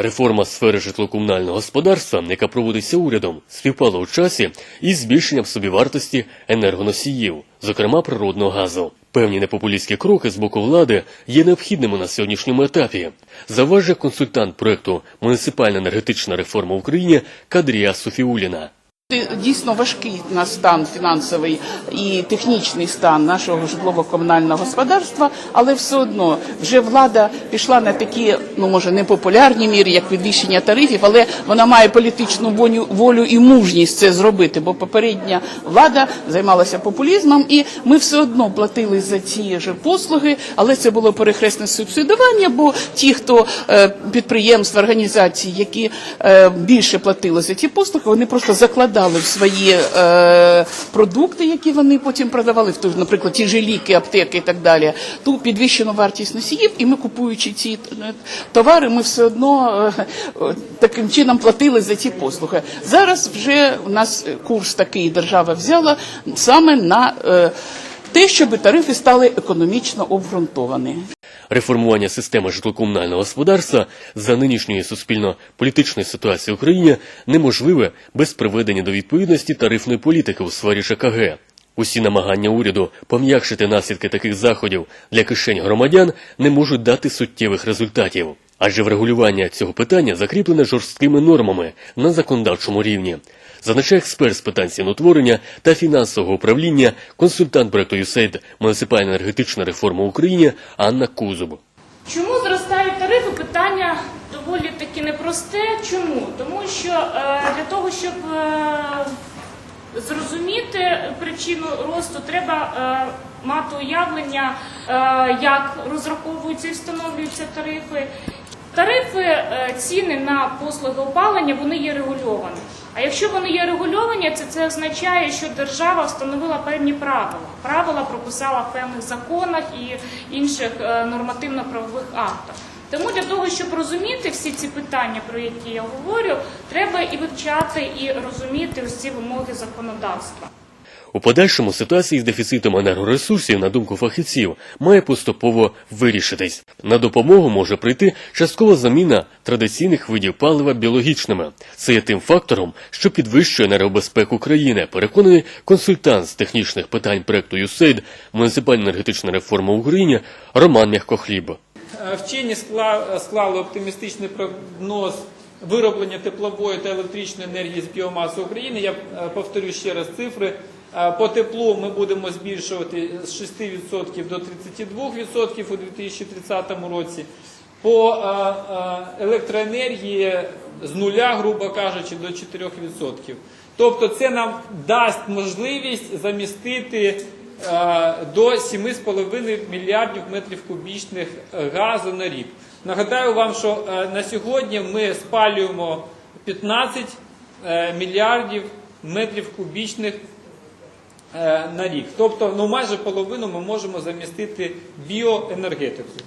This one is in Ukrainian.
Реформа сфери житло-комунального господарства, яка проводиться урядом, співпала у часі із збільшенням собівартості енергоносіїв, зокрема природного газу. Певні непопулістські кроки з боку влади є необхідними на сьогоднішньому етапі. Заважує консультант проекту Муніципальна енергетична реформа в Україні Кадрія Софіуліна. Дійсно важкий на стан фінансовий і технічний стан нашого житлово-комунального господарства, але все одно вже влада пішла на такі, ну може не популярні міри, як підвищення тарифів, але вона має політичну волю, волю і мужність це зробити, бо попередня влада займалася популізмом, і ми все одно платили за ці ж послуги, але це було перехресне субсидування, бо ті, хто е, підприємства, організації, які е, більше платили за ці послуги, вони просто закладали в свої е, продукти, які вони потім продавали, наприклад, ті ж ліки, аптеки і так далі, ту підвищену вартість носіїв, і ми купуючи ці е, товари, ми все одно е, е, таким чином платили за ці послуги. Зараз вже у нас курс такий держава взяла саме на е, те, щоб тарифи стали економічно обґрунтовані. Реформування системи житлово-комунального господарства за нинішньої суспільно-політичної ситуації в Україні неможливе без приведення до відповідності тарифної політики у сфері ЖКГ. Усі намагання уряду пом'якшити наслідки таких заходів для кишень громадян не можуть дати суттєвих результатів. Адже врегулювання цього питання закріплене жорсткими нормами на законодавчому рівні. Зазначає експерт з питань ціноутворення та фінансового управління, консультант проекту USAID «Муніципальна енергетична реформа в Україні» Анна Кузуб. Чому зростають тарифи? Питання доволі таки непросте. Чому? Тому що е, для того, щоб е, зрозуміти причину росту, треба е, мати уявлення, е, як розраховуються і встановлюються тарифи. Тарифи, е, ціни на послуги опалення, вони є регульовані. А якщо вони є регульовані, це, це означає, що держава встановила певні правила. Правила прописала в певних законах і інших е, нормативно-правових актах. Тому для того, щоб розуміти всі ці питання, про які я говорю, треба і вивчати, і розуміти ці вимоги законодавства. У подальшому ситуація з дефіцитом енергоресурсів, на думку фахівців, має поступово вирішитись. На допомогу може прийти часткова заміна традиційних видів палива біологічними. Це є тим фактором, що підвищує енергобезпеку країни, переконаний консультант з технічних питань проекту USAID «Муніципальна енергетична реформа в Україні Роман Мягкохліб. Е, Вчені скла- склали оптимістичний прогноз вироблення теплової та електричної енергії з біомаси України. Я е, повторю ще раз цифри. По теплу ми будемо збільшувати з 6% до 32% у 2030 році. По електроенергії з нуля, грубо кажучи, до 4%. Тобто це нам дасть можливість замістити до 7,5 мільярдів метрів кубічних газу на рік. Нагадаю вам, що на сьогодні ми спалюємо 15 е, мільярдів метрів кубічних на рік. Тобто, ну майже половину ми можемо замістити біоенергетикою.